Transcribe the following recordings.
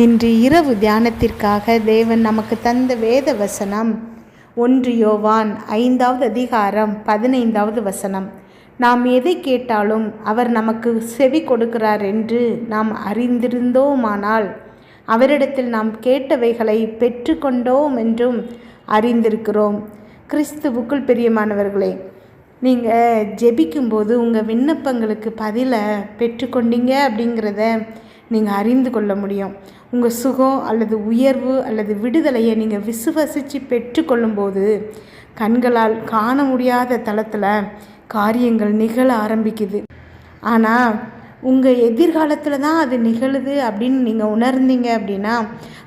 இன்று இரவு தியானத்திற்காக தேவன் நமக்கு தந்த வேத வசனம். ஒன்று யோவான் ஐந்தாவது அதிகாரம் பதினைந்தாவது வசனம். நாம் எதை கேட்டாலும் அவர் நமக்கு செவி கொடுக்கிறார் என்று நாம் அறிந்திருந்தோமானால் அவரிடத்தில் நாம் கேட்டவைகளை பெற்றுக்கொண்டோம் என்றும் அறிந்திருக்கிறோம். கிறிஸ்துவுக்குள் பிரியமானவர்களே நீங்கள் ஜெபிக்கும்போது உங்கள் விண்ணப்பங்களுக்கு பதிலை பெற்றுக்கொண்டீங்க அப்படிங்கிறத நீங்கள் அறிந்து கொள்ள முடியும். உங்கள் சுகம் அல்லது உயர்வு அல்லது விடுதலையை நீங்கள் விசுவசித்து பெற்றுக்கொள்ளும்போது கண்களால் காண முடியாத தளத்தில் காரியங்கள் நிகழ ஆரம்பிக்குது. ஆனால் உங்கள் எதிர்காலத்தில் தான் அது நிகழுது அப்படின்னு நீங்கள் உணர்ந்தீங்க அப்படின்னா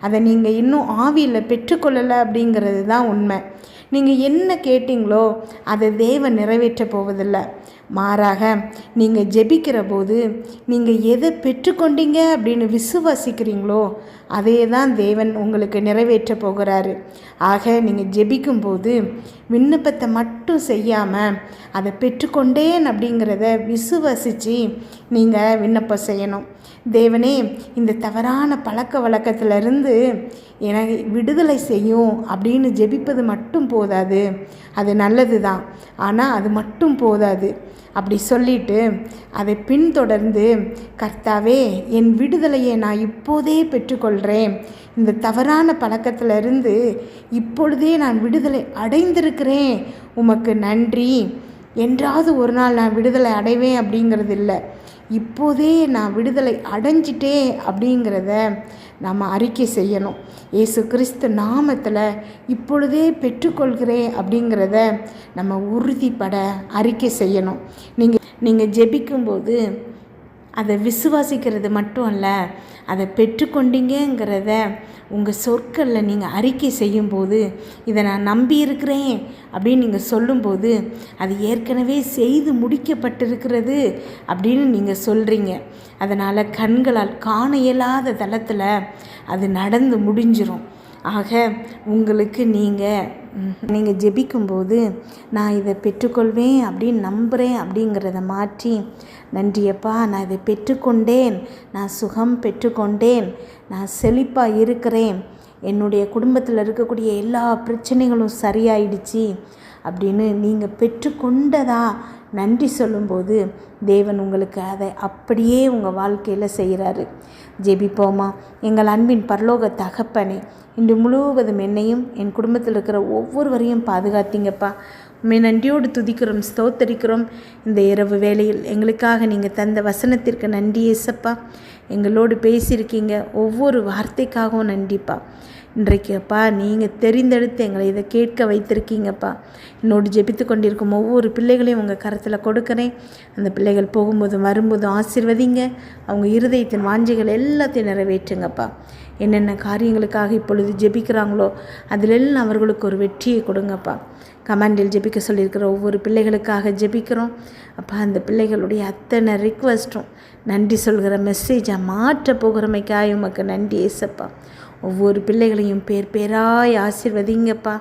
அதை நீங்கள் இன்னும் ஆவியில் பெற்றுக்கொள்ளலை அப்படிங்கிறது தான் உண்மை. நீங்கள் என்ன கேட்டிங்களோ அதை தேவன் நிறைவேற்ற போவதில்லை. மாறாக நீங்கள் ஜெபிக்கிற போது நீங்கள் எதை பெற்றுக்கொண்டீங்க அப்படின்னு விசுவாசிக்கிறீங்களோ அதே தான் தேவன் உங்களுக்கு நிறைவேற்ற போகிறாரு. ஆக நீங்கள் ஜெபிக்கும்போது விண்ணப்பத்தை மட்டும் செய்யாமல் அதை பெற்றுக்கொண்டேன் அப்படிங்கிறத விசுவசித்து நீங்கள் விண்ணப்பம் செய்யணும். தேவனே இந்த தவறான பழக்க வழக்கத்திலிருந்து எனக்கு விடுதலை செய்யும் அப்படின்னு ஜெபிப்பது மட்டும் போதாது. அது நல்லது தான் ஆனால் அது மட்டும் போதாது. அப்படி சொல்லிட்டு அதை பின்தொடர்ந்து கர்த்தாவே என் விடுதலையை நான் இப்போதே பெற்றுக்கொள்கிறேன் இந்த தவறான பழக்கத்திலிருந்து இப்பொழுதே நான் விடுதலை அடைந்திருக்கிறேன். உமக்கு நன்றி. என்றாவது ஒரு நாள் நான் விடுதலை அடைவேன் அப்படிங்கிறது இல்லை. இப்போதே நான் விடுதலை அடைஞ்சிட்டே அப்படிங்கிறத நம்ம அறிக்கை செய்யணும். ஏசு கிறிஸ்து நாமத்தில் இப்பொழுதே பெற்றுக்கொள்கிறேன் அப்படிங்கிறத நம்ம உறுதிப்பட அறிக்கை செய்யணும். நீங்கள் நீங்கள் ஜெபிக்கும்போது அதை விசுவாசிக்கிறது மட்டும் அல்ல அதை பெற்றுக்கொண்டீங்கிறத உங்கள் சொற்களில் நீங்கள் அறிக்கை செய்யும்போது இதை நான் நம்பி இருக்கிறேன் அப்படின்னு நீங்கள் சொல்லும்போது அது ஏற்கனவே செய்து முடிக்கப்பட்டிருக்கிறது அப்படின்னு நீங்கள் சொல்கிறீங்க அதனால் கண்களால் காண இயலாத தளத்தில் அது நடந்து முடிஞ்சிடும் ஆக உங்களுக்கு நீங்கள் நீங்கள் ஜெபிக்கும்போது நான் இதை பெற்றுக்கொள்வேன் அப்படின்னு நம்புகிறேன் அப்படிங்கிறத மாற்றி நன்றியப்பா நான் இதை பெற்றுக்கொண்டேன். நான் சுகம் பெற்றுக்கொண்டேன். நான் செழிப்பாக இருக்கிறேன். என்னுடைய குடும்பத்தில் இருக்கக்கூடிய எல்லா பிரச்சனைகளும் சரியாயிடுச்சு அப்படின்னு நீங்கள் பெற்றுக்கொண்டதா நன்றி சொல்லும்போது தேவன் உங்களுக்கு அதை அப்படியே உங்கள் வாழ்க்கையில் செய்கிறாரு ஜெபிப்போமா? எங்கள் அன்பின் பரலோக தகப்பனே இன்று முழுவதும் என்னையும் என் குடும்பத்தில் இருக்கிற ஒவ்வொருவரையும் பாதுகாத்தீங்கப்பா. உண்மை நன்றியோடு துதிக்கிறோம் ஸ்தோத்தரிக்கிறோம். இந்த இரவு வேளையில் எங்களுக்காக நீங்கள் தந்த வசனத்திற்கு நன்றி ஏசப்பா. எங்களோடு பேசியிருக்கீங்க. ஒவ்வொரு வார்த்தைக்காகவும் நன்றிப்பா. இன்றைக்குப்பா நீங்கள் தெரிந்தெடுத்து எங்களை இதை கேட்க வைத்திருக்கீங்கப்பா. என்னோடு ஜெபித்து கொண்டிருக்கும் ஒவ்வொரு பிள்ளைகளையும் உங்கள் கரத்தில் கொடுக்குறேன். அந்த பிள்ளைகள் போகும்போதும் வரும்போதும் ஆசிர்வதிங்க. அவங்க இருதயத்தின் வாஞ்சிகள் எல்லாத்தையும் நிறைவேற்றுங்கப்பா. என்னென்ன காரியங்களுக்காக இப்பொழுது ஜெபிக்கிறாங்களோ அதிலெல்லாம் அவர்களுக்கு ஒரு வெற்றியை கொடுங்கப்பா. கமாண்டில் ஜெபிக்க சொல்லியிருக்கிற ஒவ்வொரு பிள்ளைகளுக்காக ஜெபிக்கிறோம். அப்போ அந்த பிள்ளைகளுடைய அத்தனை ரிக்வஸ்ட்டும் நன்றி சொல்கிற மெசேஜாக மாற்ற போகிறமைக்காய் உமக்கு நன்றி ஏசப்பா. ஒவ்வொரு பிள்ளைகளையும் பேர் பேராய் ஆசிர்வதிங்கப்பா.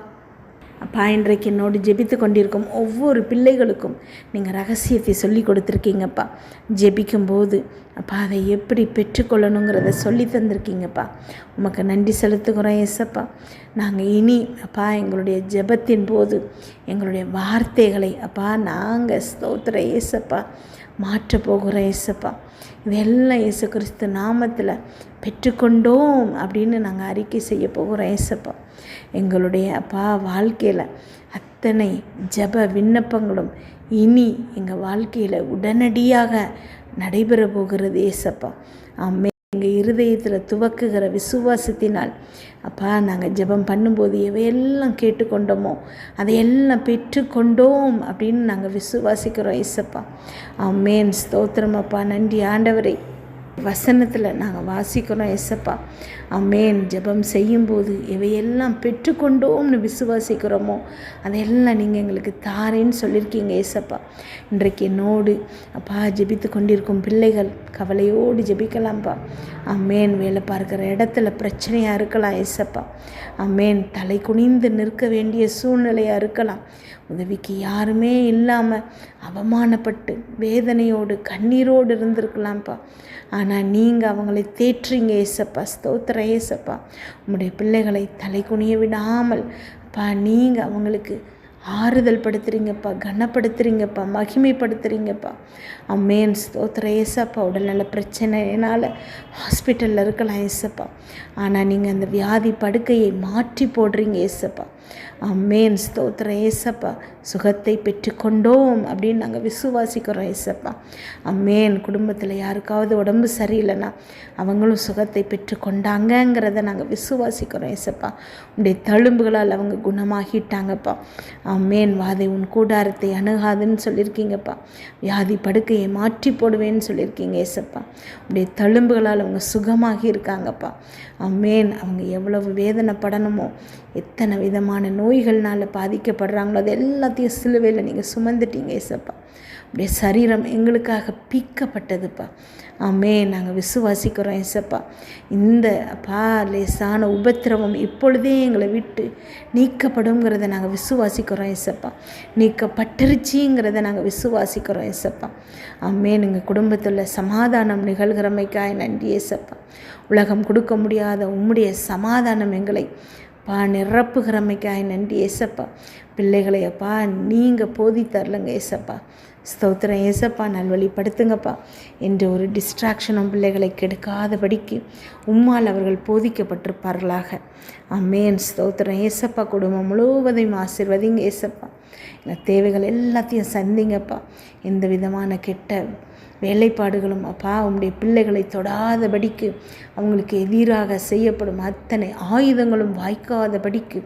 அப்பா இன்றைக்கு என்னோடு ஜெபித்து கொண்டிருக்கும் ஒவ்வொரு பிள்ளைகளுக்கும் நீங்கள் ரகசியத்தை சொல்லி கொடுத்துருக்கீங்கப்பா. ஜெபிக்கும்போது அப்பா அதை எப்படி பெற்றுக்கொள்ளணுங்கிறத சொல்லி தந்திருக்கீங்கப்பா. உமக்கு நன்றி செலுத்துகிறோம் ஏசப்பா. நாங்கள் இனி அப்பா எங்களுடைய ஜெபத்தின் போது எங்களுடைய வார்த்தைகளை அப்பா நாங்கள் ஸ்தோத்திர ஏசப்பா. மாற்ற போகிறோம் ஏசப்பா. இதெல்லாம் இயேசு கிறிஸ்து நாமத்தில் பெற்றுக்கொண்டோம் அப்படின்னு நாங்கள் அறிக்கை செய்ய போகிறோம் ஏசப்பா. எங்களுடைய அப்பா வாழ்க்கையில் அத்தனை ஜப விண்ணப்பங்களும் இனி எங்கள் வாழ்க்கையில் உடனடியாக நடைபெற போகிறது ஏசப்பா. ஆமே எங்கள் இருதயத்தில் துவக்குகிற விசுவாசத்தினால் அப்பா நாங்கள் ஜெபம் பண்ணும்போது எவையெல்லாம் கேட்டுக்கொண்டோமோ அதையெல்லாம் பெற்றுக்கொண்டோம் அப்படின்னு நாங்கள் விசுவாசிக்கிறோம் ஏசப்பா ஆமேன். ஸ்தோத்திரம் அப்பா. நன்றி ஆண்டவரை. வசனத்தில் நாங்கள் வாசிக்கிறோம் எசப்பா அமேன் ஜெபம் செய்யும்போது எவையெல்லாம் பெற்றுக்கொண்டோம்னு விசுவாசிக்கிறோமோ அதையெல்லாம் நீங்கள் எங்களுக்கு தாரேன்னு சொல்லியிருக்கீங்க ஏசப்பா. இன்றைக்கு என்னோடு அப்பா ஜெபித்து கொண்டிருக்கும் பிள்ளைகள் கவலையோடு ஜெபிக்கலாம்ப்பா. அம்மேன் வேலை பார்க்குற இடத்துல பிரச்சனையாக இருக்கலாம் ஏசப்பா. அம்மேன் தலை குனிந்து நிற்க வேண்டிய சூழ்நிலையாக இருக்கலாம். உதவிக்கு யாருமே இல்லாமல் அவமானப்பட்டு வேதனையோடு கண்ணீரோடு இருந்திருக்கலாம்ப்பா. ஆனால் நீங்கள் அவங்களை தேற்றுறீங்க ஏசப்பா. ஸ்தோத்திர ஏசப்பா. உங்களுடைய பிள்ளைகளை தலை குனிய விடாமல். அப்பா நீங்கள் அவங்களுக்கு ஆறுதல் படுத்துறீங்கப்பா கனப்படுத்துறீங்கப்பா மகிமைப்படுத்துறீங்கப்பா. அம்மேன் ஸ்தோத்திர ஏசப்பா உடல்நல பிரச்சனையினால் ஹாஸ்பிட்டலில் இருக்கலாம் ஏசப்பா. ஆனால் நீங்கள் அந்த வியாதி படுக்கையை மாற்றி போடுறீங்க ஏசப்பா. அம்மேன் ஸ்தோத்திர ஏசப்பா சுகத்தை பெற்றுக்கொண்டோம் அப்படின்னு நாங்கள் விசுவாசிக்கிறோம் ஏசப்பா. அம்மேன் குடும்பத்தில் யாருக்காவது உடம்பு சரியில்லைன்னா அவங்களும் சுகத்தை பெற்றுக்கொண்டாங்கங்கிறத நாங்கள் விசுவாசிக்கிறோம் ஏசப்பா. உடைய தழும்புகளால் அவங்க குணமாகிட்டாங்கப்பா. அம்மேன் வாதை உன் கூடாரத்தை அணுகாதுன்னு சொல்லியிருக்கீங்கப்பா. வியாதி படுக்கையை மாற்றி போடுவேன்னு சொல்லியிருக்கீங்க ஏசப்பா. உடைய தழும்புகளால் அவங்க சுகமாகி இருக்காங்கப்பா. அம்மேன் அவங்க எவ்வளவு வேதனைப்படணுமோ எத்தனை விதமான நோய்கள்னால் பாதிக்கப்படுறாங்களோ அது எல்லாத்தையும் சிலுவையில் நீங்கள் சுமந்துட்டீங்க ஏசப்பா. அப்படியே சரீரம் எங்களுக்காக பீக்கப்பட்டதுப்பா. ஆமே நாங்கள் விசுவாசிக்கிறோம் ஏசப்பா. இந்த அப்பா லேசான உபத்திரவம் இப்பொழுதே எங்களை விட்டு நீக்கப்படுங்கிறத நாங்கள் விசுவாசிக்கிறோம் ஏசப்பா. நீக்கப்பட்டிருச்சிங்கிறத நாங்கள் விசுவாசிக்கிறோம் ஏசப்பா. ஆமே எங்கள் குடும்பத்தில் சமாதானம் நிகழ்கிறமைக்காய் நன்றி ஏசப்பா. உலகம் கொடுக்க முடியாத உம்முடைய சமாதானம் எங்களை பா நிரப்புகிறமைக்காய் நன்றி ஏசப்பா. பிள்ளைகளை அப்பா நீங்கள் போதி தரலங்க ஏசப்பா. ஸ்தோத்திரம் ஏசப்பா நல்வழிப்படுத்துங்கப்பா. என்ற ஒரு டிஸ்ட்ராக்ஷனும் பிள்ளைகளை கெடுக்காதபடிக்கு உம்மால் அவர்கள் போதிக்கப்பட்டிருப்பார்களாக. அம்மேன் ஸ்தோத்திரம் ஏசப்பா குடும்பம் முழுவதையும் ஆசிர்வதிங்க ஏசப்பா எங்கள் தேவைகள் எல்லாத்தையும் சந்திங்கப்பா. எந்த விதமான கெட்ட வேலைப்பாடுகளும் அப்பா உங்களுடைய பிள்ளைகளை தொடாதபடிக்கு அவங்களுக்கு எதிராக செய்யப்படும் அத்தனை ஆயுதங்களும் வாய்க்காதபடிக்கு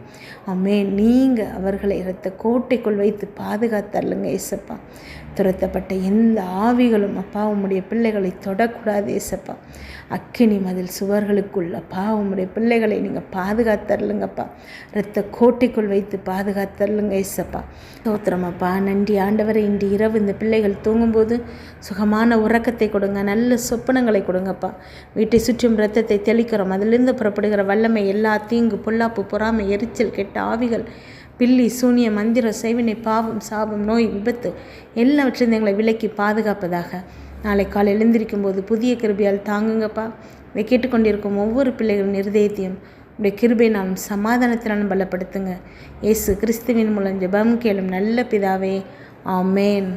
அம்மே நீங்கள் அவர்களை இரத்த கோட்டைக்குள் வைத்து பாதுகாத்தரலுங்க ஏசப்பா துரத்தப்பட்ட எந்த ஆவிகளும் அப்பா உம்முடைய பிள்ளைகளை தொடக்கூடாது ஏசப்பா. அக்கினி மதில் சுவர்களுக்குள் அப்பா உம்முடைய பிள்ளைகளை நீங்கள் பாதுகாத்தரலுங்கப்பா இரத்த கோட்டைக்குள் வைத்து பாதுகாத்தரலுங்க ஏசப்பா. சோத்திரமப்பா நன்றி. ஆண்டவரை இன்று இரவு இந்த பிள்ளைகள் தூங்கும்போது சுகமான உறக்கத்தை கொடுங்க நல்ல சொப்பனங்களை கொடுங்கப்பா. வீட்டை சுற்றும் ரத்தத்தை தெளிக்கிறோம். அதிலிருந்து புறப்படுகிற வல்லமை எல்லா தீங்கு பொல்லாப்பு பொறாமை எரிச்சல் கெட்ட ஆவிகள் பில்லி சூனிய மந்திர செய்வினை பாவம் சாபம் நோய் விபத்து எல்லாவற்றிலிருந்து எங்களை விலக்கி பாதுகாப்பதாக. நாளை காலை எழுந்திருக்கும் போது புதிய கிருபியால் தாங்குங்கப்பா. இதை கேட்டுக்கொண்டிருக்கும் ஒவ்வொரு பிள்ளைகளின் இருதயத்தையும் உடைய கிருபை நாம் சமாதானத்தினாலும் பலப்படுத்துங்க. இயேசு கிறிஸ்துவின் மூலம் ஜெபம் கேளும் நல்ல பிதாவே. ஆமேன்.